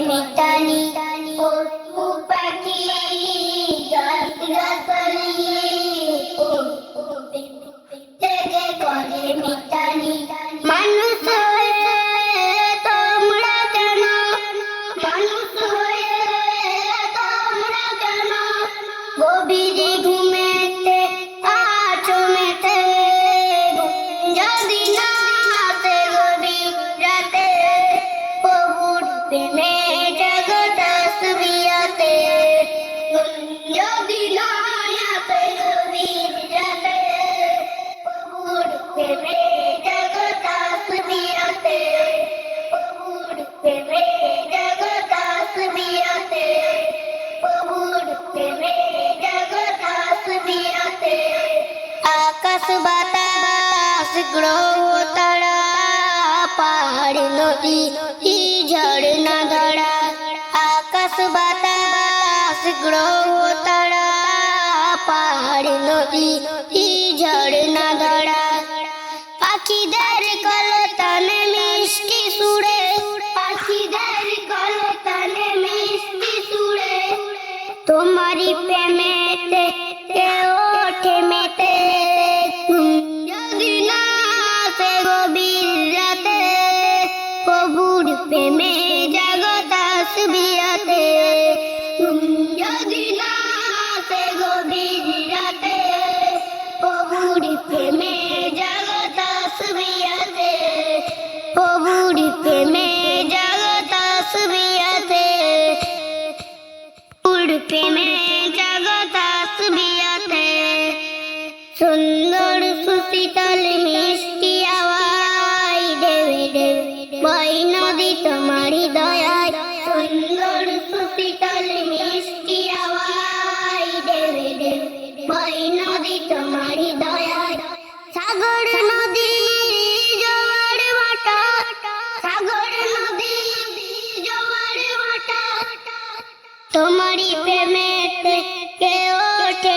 মিতালি পশু পাখি গাছ গাছালি থেকে করে মানুষ গভীর আকাশ বাতাস গ্রহ তারা পাহাড় নদী ঝর্ণা ধরা আকাশ বাতাস গ্রহ তারা পাহাড় নদী পাখিদের কলতানে মিষ্টি সুরে পাখিদের কলতানে মিষ্টি সুরে তোমারই প্রেমেতে সুন্দর সুশীতল মিষ্টি আওয়াজ। দেবে দেবে, বই নদী তোমারই দয়ায় সুন্দর সুশীতল মিষ্টি আওয়াজ। দেবে দেবে, বই নদী তোমারই দয়ায় সাগর নদী জোয়ার ভাটা। তোমারই প্রেমেতে কে ওঠে